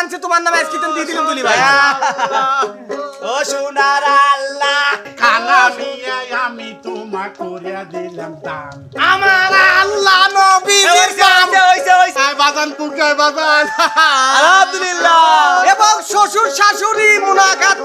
আনছে তোমার নামে আজকে তুমি দিয়ে দিলাম তুলি ভাই। ও সোনার আল্লাহ কানা মিয়া আমি তোমা করিয়া দিলাম দান। আমার আল্লাহ নবীজির হইছে আয় বাজান কুকায় বাজান। আলহামদুলিল্লাহ। এবং শ্বশুর শাশুড়ি মুনাকাত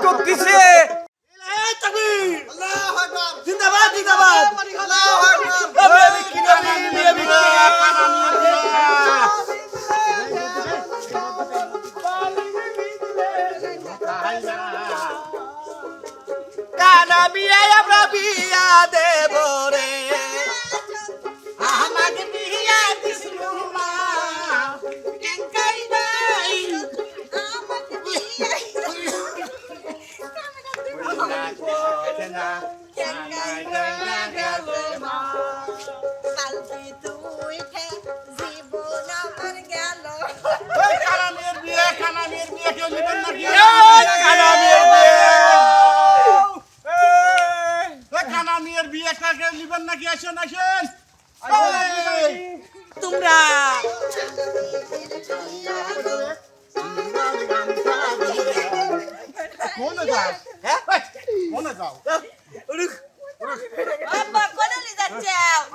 যাও হ্যাঁ? কোনে।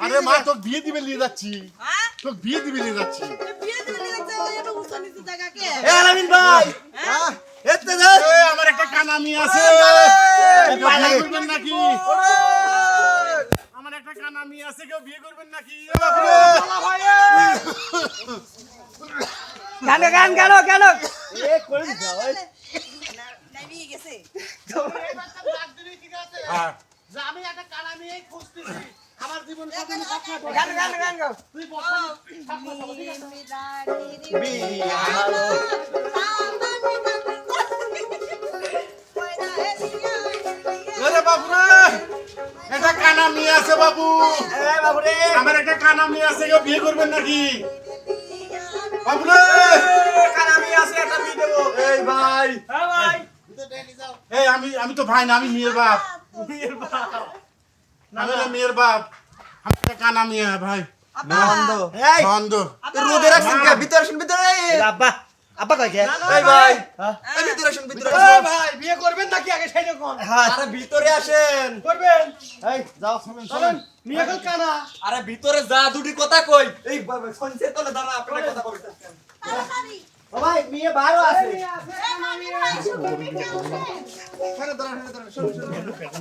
আরে মা তোর বিয়ে দিবে নিয়ে যাচ্ছি। তোর বিয়ে দিবে নিয়ে যাচ্ছি। এ আলামিন ভাই। এতে যা। আমার একটা কানা মেয়ে আছে করবেন নাকি? আমার একটা কানা আছে কেউ বিয়ে করবেন নাকি? গান গান গান গান এ করে দাও এই। হ্যাঁ যে আমি একটা কানা মেয়ে খুঁজতেছি। আমার জীবন গান তুই একটা কানা মেয়ে আছে বাবু। এ বাবু রে আমার একটা কানা মেয়ে আছে কেউ বিয়ে করবেন নাকি? বাবু রে কানা আমি আছে একটা বিয়ে দেবো। এই ভাই। হ্যাঁ ভাই। এই আমি আমি তো ভাই না আমি মেয়ের বাপ। বাপ। আমি মেয়ের বাপ। আমার কানা মেয়ে ভাই। বন্ধ। বন্ধ। রোদে রাখছেন কে? ভিতরে আসুন ভিতরে। আব্বা আব্বা কই কে? এই ভাই। এই ভিতরে আসুন ভিতরে আসুন। ভাই বিয়ে করবেন নাকি আগে সেইটা কোন আরে ভিতরে আসেন। করবেন। এই যাও শুনুন চলেন বিয়ে কানা। আরে ভিতরে যা দুটি কথা কই। এই সঞ্চে তলে দাঁড়া আপনার কথা কইতেছেন ভাই মেয়ে বাইরে আছে।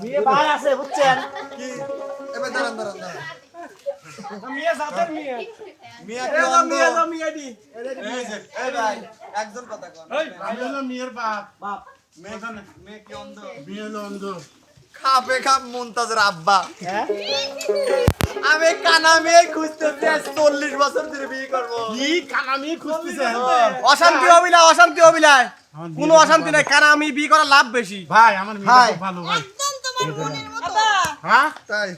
মেয়ে বাইরে আছে বুঝছেন? কি? এবার দাঁড়ান দাঁড়ান দাঁড়ান। মেয়ে জাতের মেয়ে। মিয়া এ কি তো অন্ধ মেয়ে তো মেয়ে দি। এই ভাই একজন কথা কন। আমি হলো মেয়ের বাপ। বাপ মেয়ে জানে মেয়ে কি অন্ধ? মেয়ে হলো অন্ধ। খাপে খাপ মুনতাজের আব্বা। আমি কানা মেয়ে খুঁজতেছি আজ চল্লিশ বছর ধরে বিয়ে করব। কি? কানা মেয়ে খুঁজতেছে? অশান্তি হবি না অশান্তি না কোনো অশান্তি নাই কারণ আমি বিয়ে করার লাভ বেশি। ভাই আমার মেয়ে ভাই। ভালো ভাই। হ্যাঁ? তাই।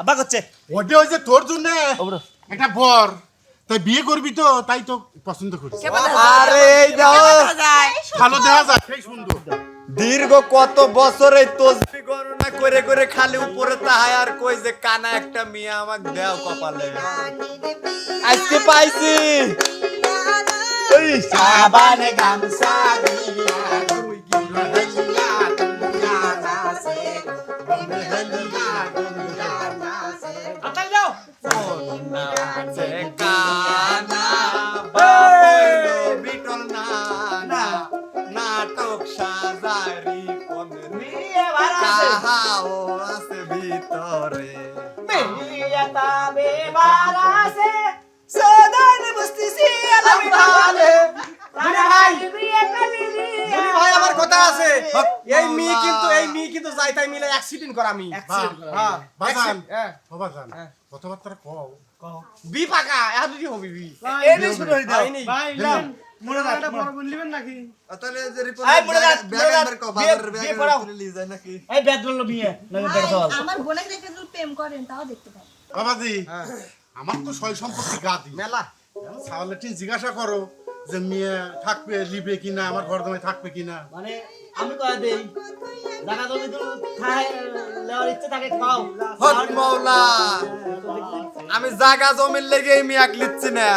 আব্বা। করছে। ওটা হয়েছে তোর জন্য। একটা বর। তাই বিয়ে করবি তো তাই তো পছন্দ করছি। আরে এই দাও ভালো দেখা যায় সেই সুন্দর। দীর্ঘ কত বছর এই তসবি গণনা করে করে খালি উপরে তাহায় আর কই যে কানা একটা মিয়া আমাক দেও কপালে। আজকে পাইছি। ওই সাবানে গামছা দিয়া নাটক সাজারি কোনে কাহাও আছে ভিতরে সদান বস্তিছি আলামি ভালে ভাই ভাই আমার কথা আছে এই মেয়ে কিন্তু এই মেয়ে কিন্তু যাই তাই মিলে অ্যাক্সিডেন্ট করা আমি হ্যাঁ বাজান হ্যাঁ বাজান কথাবার্তা কও বি পাকা এখন যদি হবি বি এই শুরু হই দাও ভাই মনে রাখটা বড় বল নেবেন নাকি? তাহলে যে রিপোর্ট এই, মনে রাখ, মনে ব্যাগ রাখ, আনবার কো বিয়ে- বাজার ব্যাগ করাও। তুলে নিয়ে যায় আমার বোনের দেখে যদি প্রেম করেন তাও দেখতে পাই বাবাজি আমার তো সয় সম্পত্তি গাদি। মেলা। জিজ্ঞাসা করো যে মেয়ে থাকবে লিবে কিনা আমার ঘর দমে থাকবে কিনা। মানে আমি কয়ে দেই জায়গা জমি তো খায় লেওয়ার ইচ্ছে থাকে খাও। হট মাওলা আমি জায়গা জমির লেগে মিয়াক লিচ্ছি না।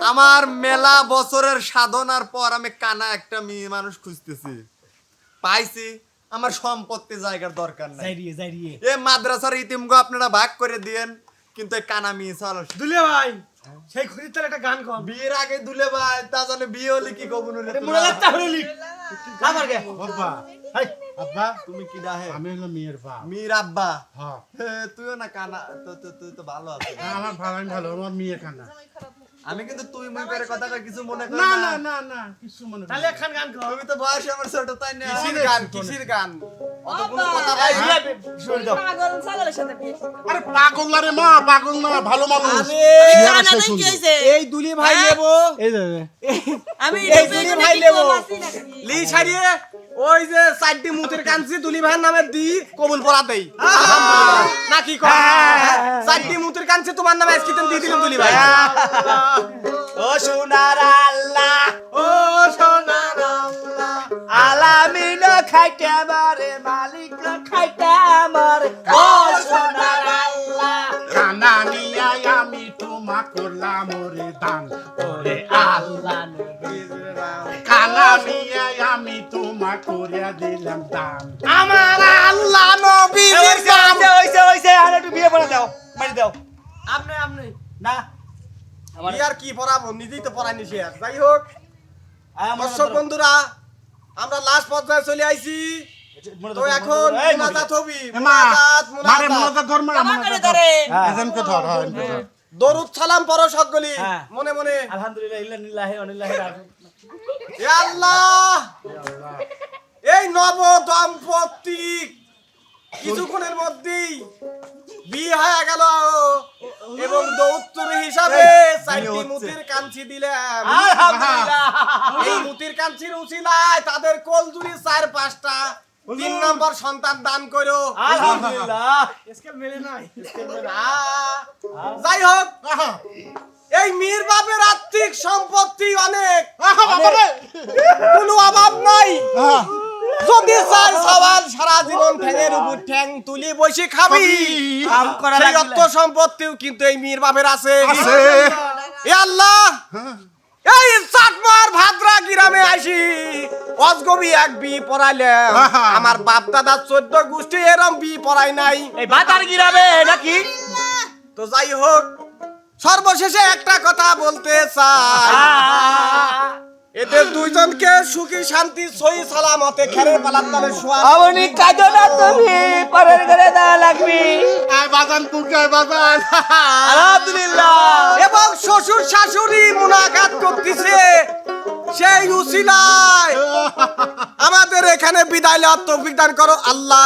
আমার মেলা বছরের সাধনার পর আমি কানা একটা মেয়ে মানুষ খুঁজতেছি। পাইছি আমার সম্পত্তি জায়গার দরকার নাই। যাই রিয়ে এ মাদ্রাসার ইতিমগো আপনারা ভাগ করে দিয়েন কিন্তু এই কানা মেয়ে চলো। দুলে ভাই সেই খুঁজির তাহলে একটা গান কর বিয়ের আগে দুলে ভাই তা জানে বিয়ে হলে কি কবুন হলে মনে লাগতা হলে লিখ। আমার গে আব্বা হাই। আব্বা তুমি কি ডাহে? আমি হলো মেয়ের বাপ। মীর আব্বা? হ্যাঁ। তুইও না কানা তো তো তুই তো ভালো আছিস। আমার ভালো আমি ভালো আমার মেয়ে কানা। আমি কিন্তু তুই মুই করে কথাটা কিছু মনে করি না না। না না না কিছু মনে করি তাহলে না। একখান গান কর। তুমি তো বয়সে আমার ছোট তাই না? কিসির গান? কিসির গান? অতগুলো কথা এই ভাই বিয়া শুনে দাও পাগল ছাগলের সাথে বিয়ে আরে পাগল না রে মা পাগল না ভালো মানুষ। কানা নাই কি হইছে এই দুলি ভাই নেব। এই যে আমি এই দুলি ভাই নেব। লি ছাড়িয়ে ওই যে চারটি মুতের কাঞ্চি দুলি ভাইয়ের নামে দি কবুল পড়া দেই। না কি কর? চারটি মুতের কাঞ্চি তোমার নামে আজকে দিয়ে দিলাম দুলি ভাই। ও সোনার আল্লাহ। ও সোনার আল্লাহ। আলামিন খাইতে আমারে মালিক খাইতে আমারে। ও সোনার আল্লাহ। কানা নিয়া আমি তোমা করলাম ওরে দান ওরে আল্লাহ নিয়া আমি তোমা করিয়া দিলাম দান। আমার আল্লাহ গান হইছে হইছে হইছে আর একটু বিয়ে পড়া দাও। মারি দাও। আপনি আপনি না। আমার আর কি পড়াবো নিজেই তো পড়াইনি সে আর। যাই হোক। দর্শক বন্ধুরা আমরা লাস্ট পর্যায়ে চলে আইছি। তো এখন মোনাজাত হবি। মোনাজাত মোনাজাত। মনোজাত ধর মারা ক্ষমা করে মনোজাত ধরে। হ্যাঁ। এজনকে ধর হ্যাঁ দরুদ সালাম পড়ো সকলি হ্যাঁ। মনে মনে। আলহামদুলিল্লাহ ইল্লা নিল্লাহি ওয়া নিল্লাহি রাজিউন। আল্লাহ! এই নব দম্পতি কিছুক্ষণের মধ্যেই বিয়ে হয়ে গেল। এবং দৌত্তর হিসাবে চারটি মুতির কাঞ্চি দিলাম। আলহামদুলিল্লাহ। এই মুতির কাঞ্চির উচিলায় তাদের কোলজুরি চার পাঁচটা। তিন নম্বর সন্তান দান করো। আলহামদুলিল্লাহ। যাই হোক এই মীর বাপের আর্থিক সম্পত্তি অনেক। আহা বাবা রে কোনো অভাব নাই। যদি চাই সবার সারা জীবন ঠ্যাঙের উপর ঠ্যাং তুলি বসে খাবি। কাম করা সেই অর্থ সম্পত্তিও কিন্তু এই মীর বাপের আছে। এ আল্লাহ! এই চাটমার ভাদ্রা গ্রামে আসি। অজগবি এক বি পড়াইলাম আহা। আমার বাপ দাদা চোদ্দ গোষ্ঠী এরম বি পড়াই নাই। এই বাতার গিরাবে নাকি? তো যাই হোক সর্বশেষে একটা কথা বলতে চাই। এদের দুইজনকে সুখী শান্তি সহি সালামতে খেরের পালার তলে শোয়া। কাজো না তুমি পরের ঘরে দা লাগবি। আয় বাজান বাজান। আলহামদুলিল্লাহ। এবং শ্বশুর শাশুড়ি মুনাকাত করতেছে সেই উসিলায়। আমাদের এখানে বিদায় লওয়ার তৌফিক দান করো আল্লাহ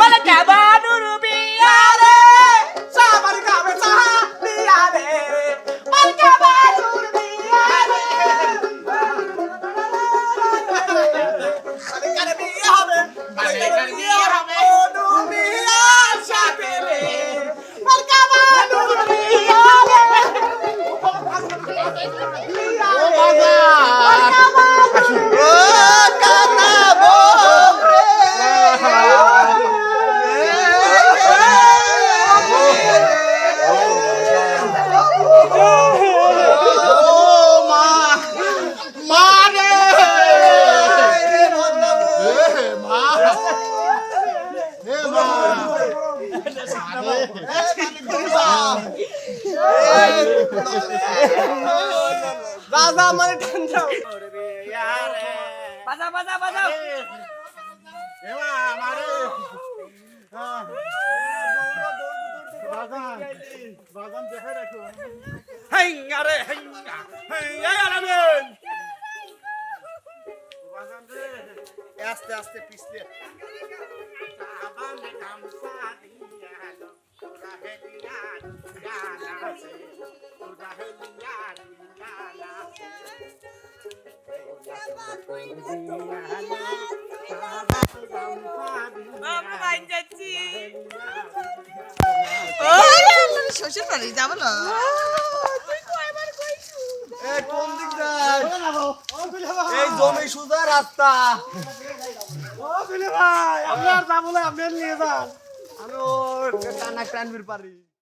বলে কাবানুর রাজা মানে ঠান্ডা বাজা বাজা বাজা বাজান দেখে রাখো আস্তে আস্তে পিছলে শ্বশুর বাড়ি যাব না এই কোন দিক এই জমি সুজা রাস্তা ভাই আপনি আর যাব না আপনি নিয়ে যান। আমি ও টানা টানবির পারি।